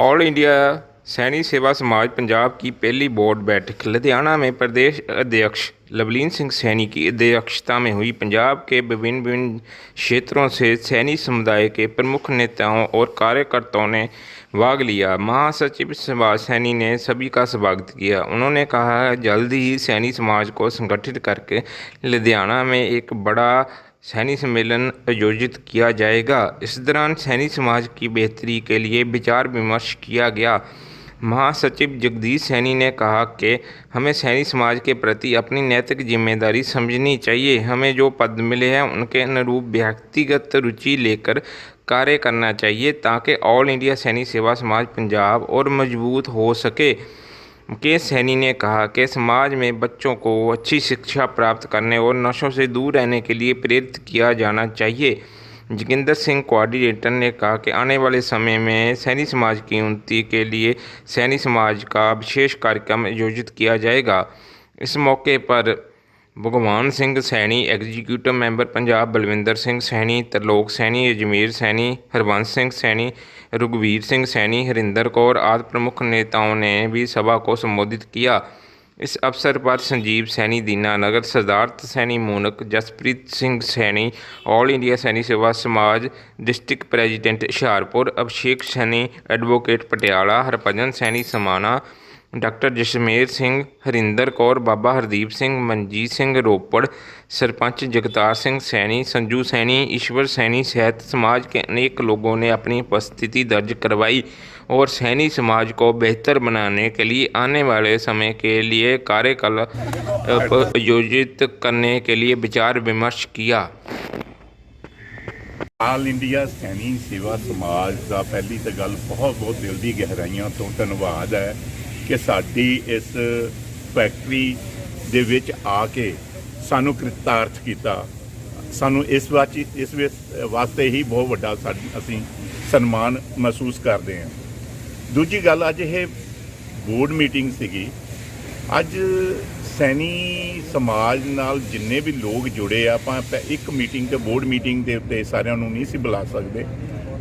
All India Saini Sewa समाज पंजाब की पहली बोर्ड बैठक। लुधियाना में प्रदेश अध्यक्ष लवलीन सिंह सैनी की अध्यक्षता में हुई। पंजाब के विभिन्न विभिन्न क्षेत्रों से सैनी समुदाय के प्रमुख नेताओं और कार्यकर्ताओं ने भाग लिया। महासचिव सुभाष सैनी ने सभी का स्वागत किया। उन्होंने कहा, जल्द ही सैनी समाज को संगठित करके लुधियाना में एक बड़ा सैनिक सम्मेलन आयोजित किया जाएगा। इस दौरान सैनी समाज की बेहतरी के लिए विचार विमर्श किया गया। महासचिव जगदीश सैनी ने कहा कि हमें सैनी समाज के प्रति अपनी नैतिक ज़िम्मेदारी समझनी चाहिए। हमें जो पद मिले हैं, उनके अनुरूप व्यक्तिगत रुचि लेकर कार्य करना चाहिए ताकि ऑल इंडिया सैनी सेवा समाज पंजाब और मज़बूत हो सके। के सैनी ने कहा कि समाज में बच्चों को अच्छी शिक्षा प्राप्त करने और नशों से दूर रहने के लिए प्रेरित किया जाना चाहिए। जोगिंदर सिंह कोऑर्डिनेटर ने कहा कि आने वाले समय में सैनी समाज की उन्नति के लिए सैनी समाज का विशेष कार्यक्रम आयोजित किया जाएगा। इस मौके पर ਭਗਵਾਨ ਸਿੰਘ ਸੈਣੀ ਐਗਜ਼ੀਕਿਊਟਿਵ ਮੈਂਬਰ ਪੰਜਾਬ ਬਲਵਿੰਦਰ ਸਿੰਘ ਸੈਣੀ ਤਰਲੋਕ ਸੈਣੀ ਅਜਮੇਰ ਸੈਣੀ ਹਰਬੰਸ ਸਿੰਘ ਸੈਣੀ ਰਘੁਵੀਰ ਸਿੰਘ ਸੈਣੀ हरिंदर कौर आदि प्रमुख नेताओं ने भी सभा को संबोधित किया इस अवसर पर Sanjeev Saini Dinanagar Siddharth Saini Moonak Jaspreet Singh Saini all India Saini Sewa Samaj district president Hoshiarpur Abhishek Saini advocate Patiala Harbhajan Saini Samana doctor ਜਸ਼ਮੇਰ Singh Harinder Kaur ਬਾਬਾ ਹਰਦੀਪ ਸਿੰਘ ਮਨਜੀਤ ਸਿੰਘ ਰੋਪੜ सरपंच जगतार सिंह सैनी संजू सैनी ईश्वर सैनी सहित समाज के अनेक लोगों ने अपनी उपस्थिति दर्ज करवाई और सैनी समाज को बेहतर बनाने के लिए आने वाले समय के लिए कार्यकलाप आयोजित करने के लिए विचार विमर्श किया ਆਲ ਇੰਡੀਆ ਸੈਨਿਕ ਸੇਵਾ ਸਮਾਜ ਦਾ ਪਹਿਲੀ ਤਾਂ ਗੱਲ ਬਹੁਤ ਬਹੁਤ ਦਿਲ ਦੀ ਗਹਿਰਾਈਆਂ ਤੋਂ ਧੰਨਵਾਦ ਹੈ ਕਿ ਸਾਡੀ ਇਸ ਫੈਕਟਰੀ ਦੇ ਵਿੱਚ ਆ ਕੇ ਸਾਨੂੰ ਕ੍ਰਿਤਾਰਥ ਕੀਤਾ। ਸਾਨੂੰ ਇਸ ਵਾਚ, ਇਸ ਵਾਸਤੇ ਹੀ ਬਹੁਤ ਵੱਡਾ ਸਾਡ- ਅਸੀਂ ਸਨਮਾਨ ਮਹਿਸੂਸ ਕਰਦੇ ਹਾਂ। ਦੂਜੀ ਗੱਲ, ਅੱਜ ਇਹ ਬੋਰਡ ਮੀਟਿੰਗ ਸੀਗੀ। ਅੱਜ ਸੈਣੀ ਸਮਾਜ ਨਾਲ ਜਿੰਨੇ ਵੀ ਲੋਕ ਜੁੜੇ ਆ, ਆਪਾਂ ਪ- ਇੱਕ ਮੀਟਿੰਗ ਤੇ ਬੋਰਡ ਮੀਟਿੰਗ ਦੇ ਉੱਤੇ ਸਾਰਿਆਂ ਨੂੰ ਨਹੀਂ ਸੀ ਬੁਲਾ ਸਕਦੇ।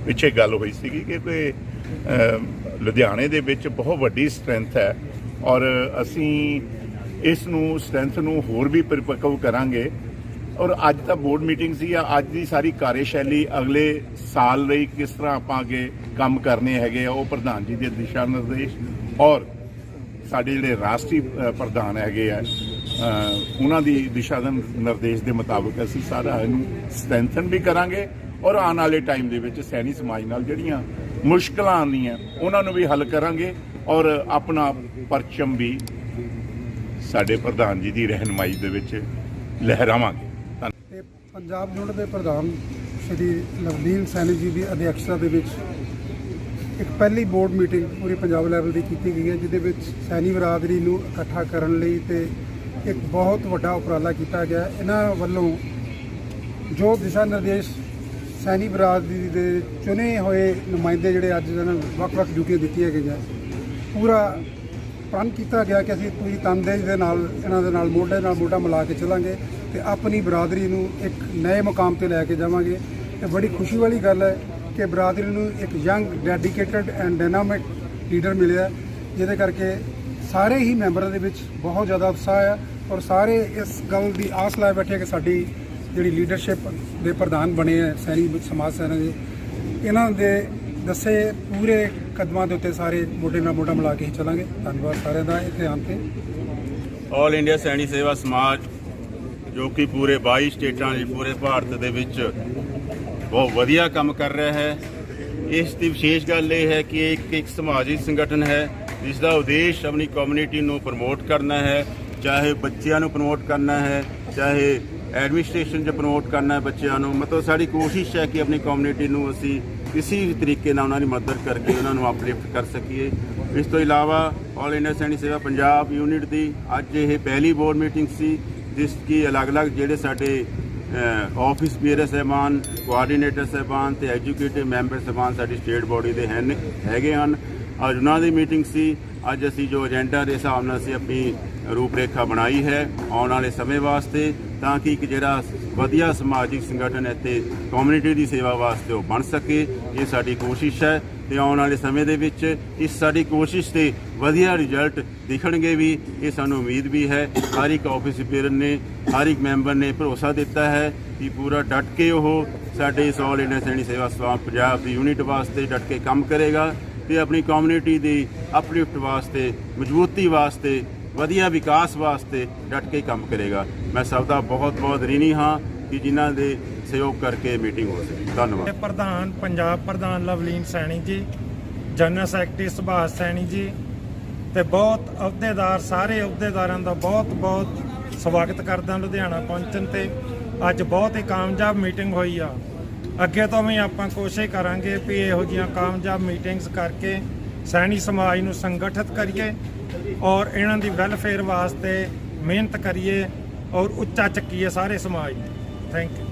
ਪਿੱਛੇ ਗੱਲ ਹੋਈ ਸੀਗੀ ਕਿ ਕੋਈ ਲੁਧਿਆਣੇ ਦੇ ਵਿੱਚ ਬਹੁਤ ਵੱਡੀ ਸਟਰੈਂਥ ਹੈ ਔਰ ਅਸੀਂ ਇਸ ਨੂੰ ਸਟਰੈਂਥ ਨੂੰ ਹੋਰ ਵੀ ਪਰਿਪਕਵ ਕਰਾਂਗੇ। ਔਰ ਅੱਜ ਤਾਂ ਬੋਰਡ ਮੀਟਿੰਗ ਸੀ ਆ, ਅੱਜ ਦੀ ਸਾਰੀ ਕਾਰਜਸ਼ੈਲੀ ਅਗਲੇ ਸਾਲ ਲਈ ਕਿਸ ਤਰ੍ਹਾਂ ਆਪਾਂ ਅੱਗੇ ਕੰਮ ਕਰਨੇ ਹੈਗੇ ਆ, ਉਹ ਪ੍ਰਧਾਨ ਜੀ ਦੇ ਦਿਸ਼ਾ ਨਿਰਦੇਸ਼ ਔਰ ਸਾਡੇ ਜਿਹੜੇ ਰਾਸ਼ਟਰੀ ਪ੍ਰਧਾਨ ਹੈਗੇ ਆ ਉਹਨਾਂ ਦੀ ਦਿਸ਼ਾ ਨਿਰਦੇਸ਼ ਦੇ ਮੁਤਾਬਕ ਅਸੀਂ ਸਾਰਾ ਇਹਨੂੰ ਸਟਰੈਂਥਨ ਵੀ ਕਰਾਂਗੇ ਔਰ ਆਉਣ ਵਾਲੇ ਟਾਈਮ ਦੇ ਵਿੱਚ ਸੈਣੀ ਸਮਾਜ ਨਾਲ ਜਿਹੜੀਆਂ ਮੁਸ਼ਕਲਾਂ ਆਉਂਦੀਆਂ, ਉਹਨਾਂ ਨੂੰ ਵੀ ਹੱਲ ਕਰਾਂਗੇ ਔਰ ਆਪਣਾ ਪਰਚਮ ਵੀ ਸਾਡੇ ਪ੍ਰਧਾਨ ਜੀ ਦੀ ਰਹਿਨਮਾਈ ਦੇ ਵਿੱਚ ਲਹਿਰਾਵਾਂਗੇ। ਧੰਨਵਾਦ। ਤੇ ਪੰਜਾਬ ਯੂਨਿਟ ਦੇ ਪ੍ਰਧਾਨ ਸ਼੍ਰੀ ਲਵਲੀਨ ਸੈਣੀ ਜੀ ਦੀ ਅਧਿਕਸ਼ਤਾ ਦੇ ਵਿੱਚ ਇੱਕ ਪਹਿਲੀ ਬੋਰਡ ਮੀਟਿੰਗ ਪੂਰੀ ਪੰਜਾਬ ਲੈਵਲ ਦੀ ਕੀਤੀ ਗਈ ਹੈ, ਜਿਹਦੇ ਵਿੱਚ ਸੈਣੀ ਬਰਾਦਰੀ ਨੂੰ ਇਕੱਠਾ ਕਰਨ ਲਈ ਤੇ ਇੱਕ ਬਹੁਤ ਵੱਡਾ ਉਪਰਾਲਾ ਕੀਤਾ ਗਿਆ ਇਹਨਾਂ ਵੱਲੋਂ ਜੋ ਦਿਸ਼ਾ ਨਿਰਦੇਸ਼ ਸੈਣੀ ਬਰਾਦਰੀ ਦੇ ਚੁਣੇ ਹੋਏ ਨੁਮਾਇੰਦੇ ਜਿਹੜੇ ਅੱਜ ਇਹਨਾਂ ਨੂੰ ਵੱਖ-ਵੱਖ ਡਿਊਟੀਆਂ ਦਿੱਤੀਆਂ ਗਈਆਂ। ਪੂਰਾ ਪ੍ਰਣ ਕੀਤਾ ਗਿਆ ਕਿ ਅਸੀਂ ਪੂਰੀ ਤਨਦੇਹੀ ਦੇ ਨਾਲ ਇਹਨਾਂ ਦੇ ਨਾਲ ਮੋਢੇ ਨਾਲ ਮੋਢਾ ਮਿਲਾ ਕੇ ਚੱਲਾਂਗੇ ਤੇ ਆਪਣੀ ਬਰਾਦਰੀ ਨੂੰ ਇੱਕ ਨਵੇਂ ਮੁਕਾਮ ਤੇ ਲੈ ਕੇ ਜਾਵਾਂਗੇ। ਇਹ ਬੜੀ ਖੁਸ਼ੀ ਵਾਲੀ ਗੱਲ ਹੈ ਕਿ ਬਰਾਦਰੀ ਨੂੰ ਇੱਕ young, dedicated and dynamic leader ਮਿਲਿਆ, ਜਿਹਦੇ ਕਰਕੇ ਸਾਰੇ ਹੀ ਮੈਂਬਰਾਂ ਦੇ ਵਿੱਚ ਬਹੁਤ ਜ਼ਿਆਦਾ ਉਤਸ਼ਾਹ ਹੈ ਔਰ ਸਾਰੇ ਇਸ ਗੱਲ ਦੀ ਆਸ ਲਾਏ ਬੈਠੇ ਕਿ ਸਾਡੀ ਜਿਹੜੀ ਲੀਡਰਸ਼ਿਪ ਦੇ ਪ੍ਰਧਾਨ ਬਣੇ ਹੈ ਸੈਣੀ ਸਮਾਜ ਸੈਨਾ ਦੇ, ਇਹਨਾਂ ਦੇ ਦੱਸੇ ਪੂਰੇ ਕਦਮਾਂ ਦੇ ਉੱਤੇ ਸਾਰੇ ਮੋਢੇ ਨਾਲ ਮੋਢਾ ਮਿਲਾ ਕੇ ਹੀ ਚੱਲਾਂਗੇ। ਧੰਨਵਾਦ ਸਾਰਿਆਂ ਦਾ ਇੱਥੇ ਆਉਣ ਤੇ। ਆਲ ਇੰਡੀਆ ਸੈਣੀ ਸੇਵਾ ਸਮਾਜ ਜੋ ਕਿ ਪੂਰੇ 22 ਸਟੇਟਾਂ ਦੇ ਪੂਰੇ ਭਾਰਤ ਦੇ ਵਿੱਚ ਬਹੁਤ ਵਧੀਆ ਕੰਮ ਕਰ ਰਿਹਾ ਹੈ। ਇਸ ਦੀ ਵਿਸ਼ੇਸ਼ ਗੱਲ ਇਹ ਹੈ ਕਿ ਇੱਕ ਇੱਕ ਸਮਾਜਿਕ ਸੰਗਠਨ ਹੈ, ਜਿਸ ਦਾ ਉਦੇਸ਼ ਆਪਣੀ ਕਮਿਊਨਿਟੀ ਨੂੰ ਪ੍ਰਮੋਟ ਕਰਨਾ ਹੈ, ਚਾਹੇ ਬੱਚਿਆਂ ਨੂੰ ਪ੍ਰਮੋਟ ਕਰਨਾ ਹੈ, ਚਾਹੇ ਐਡਮਿਨਿਸਟ੍ਰੇਸ਼ਨ 'ਚ ਪ੍ਰਮੋਟ ਕਰਨਾ ਹੈ ਬੱਚਿਆਂ ਨੂੰ। ਮਤਲਬ ਸਾਡੀ ਕੋਸ਼ਿਸ਼ ਹੈ ਕਿ ਆਪਣੀ ਕਮਿਊਨਿਟੀ ਨੂੰ ਅਸੀਂ ਕਿਸੇ ਵੀ ਤਰੀਕੇ ਨਾਲ ਉਹਨਾਂ ਦੀ ਮਦਦ ਕਰਕੇ ਉਹਨਾਂ ਨੂੰ ਅਪਲਿਫਟ ਕਰ ਸਕੀਏ। ਇਸ ਤੋਂ ਇਲਾਵਾ ਆਲ ਇੰਡੀਆ ਸੈਣੀ ਸੇਵਾ ਪੰਜਾਬ ਯੂਨਿਟ ਦੀ ਅੱਜ ਇਹ ਪਹਿਲੀ ਬੋਰਡ ਮੀਟਿੰਗ ਸੀ, ਜਿਸ ਕੀ ਅਲੱਗ-ਅਲੱਗ ਜਿਹੜੇ ਸਾਡੇ ਆਫਿਸ ਬੀਅਰ ਸਹਿਬਾਨ ਕੋਆਰਡੀਨੇਟਰ ਸਹਿਬਾਨ ਤੇ ਐਜੂਕੇਟਿਵ ਮੈਂਬਰ ਸਹਿਬਾਨ ਸਾਡੀ ਸਟੇਟ ਬੋਡੀ ਦੇ ਹਨ ਹੈਗੇ ਹਨ। ਅੱਜ ਉਹਨਾਂ ਦੀ ਮੀਟਿੰਗ ਸੀ। ਅੱਜ ਅਸੀਂ ਜੋ ਏਜੰਡਾ ਦੇ ਹਿਸਾਬ ਨਾਲ ਅਸੀਂ ਆਪਣੀ ਰੂਪਰੇਖਾ ਬਣਾਈ ਹੈ ਆਉਣ ਵਾਲੇ ਸਮੇਂ ਵਾਸਤੇ, ਤਾਂ ਕਿ ਇੱਕ ਜਿਹੜਾ ਵਧੀਆ ਸਮਾਜਿਕ ਸੰਗਠਨ ਇੱਥੇ ਕਮਿਊਨਿਟੀ ਦੀ ਸੇਵਾ ਵਾਸਤੇ ਉਹ ਬਣ ਸਕੇ। ਇਹ ਸਾਡੀ ਕੋਸ਼ਿਸ਼ ਹੈ ਤੇ ਆਉਣ ਵਾਲੇ ਸਮੇਂ ਦੇ ਵਿੱਚ ਇਸ ਸਾਡੀ ਕੋਸ਼ਿਸ਼ ਤੇ ਵਧੀਆ ਰਿਜ਼ਲਟ ਦਿਖਣਗੇ ਵੀ, ਇਹ ਸਾਨੂੰ ਉਮੀਦ ਵੀ ਹੈ। ਹਰ ਇੱਕ ਆਫਿਸ ਪੇਰਨ ਨੇ, ਹਰ ਇੱਕ ਮੈਂਬਰ ਨੇ ਭਰੋਸਾ ਦਿੱਤਾ ਹੈ ਕਿ ਪੂਰਾ ਡਟ ਕੇ ਉਹ ਸਾਡੇ ਇਸ ਆਲ ਇੰਡੀਆ ਸੈਣੀ ਸੇਵਾ ਸਭਾ ਪੰਜਾਬ ਦੀ ਯੂਨਿਟ ਵਾਸਤੇ ਡਟ ਕੇ ਕੰਮ ਕਰੇਗਾ। ਤੇ ਆਪਣੀ ਕਮਿਊਨਿਟੀ ਦੀ ਅਪਲਿਫਟ ਵਾਸਤੇ, ਮਜ਼ਬੂਤੀ ਵਾਸਤੇ, ਵਧੀਆ ਵਿਕਾਸ ਵਾਸਤੇ ਡਟ ਕੇ ਕੰਮ ਕਰੇਗਾ। ਮੈਂ ਸਭ ਦਾ ਬਹੁਤ ਬਹੁਤ ਰਿਣੀ ਹਾਂ ਕਿ ਜਿਨ੍ਹਾਂ ਦੇ ਸਹਿਯੋਗ ਕਰਕੇ ਮੀਟਿੰਗ ਹੋ ਸਕੀ। ਧੰਨਵਾਦ। ਪ੍ਰਧਾਨ, ਪੰਜਾਬ ਪ੍ਰਧਾਨ ਲਵਲੀਨ ਸੈਣੀ ਜੀ, ਜਨਰਲ ਸੈਕਟਰੀ ਸੁਭਾਸ਼ ਸੈਣੀ ਜੀ ਤੇ ਬਹੁਤ ਅਹੁਦੇਦਾਰ, ਸਾਰੇ ਅਹੁਦੇਦਾਰਾਂ ਦਾ ਬਹੁਤ ਬਹੁਤ ਸਵਾਗਤ ਕਰਦਾ ਲੁਧਿਆਣਾ ਪਹੁੰਚਣ ਤੇ। ਅੱਜ ਬਹੁਤ ਹੀ ਕਾਮਯਾਬ ਮੀਟਿੰਗ ਹੋਈ ਆ। ਅੱਗੇ ਤੋਂ ਵੀ ਆਪਾਂ ਕੋਸ਼ਿਸ਼ ਕਰਾਂਗੇ ਵੀ ਇਹੋ ਜਿਹੀਆਂ ਕਾਮਯਾਬ ਮੀਟਿੰਗਸ ਕਰਕੇ ਸੈਣੀ ਸਮਾਜ ਨੂੰ ਸੰਗਠਿਤ ਕਰੀਏ ਔਰ ਇਹਨਾਂ ਦੀ ਵੈਲਫੇਅਰ ਵਾਸਤੇ ਮਿਹਨਤ ਕਰੀਏ ਔਰ ਉੱਚਾ ਚੱਕੀਏ ਸਾਰੇ ਸਮਾਜ ਨੂੰ। Thank you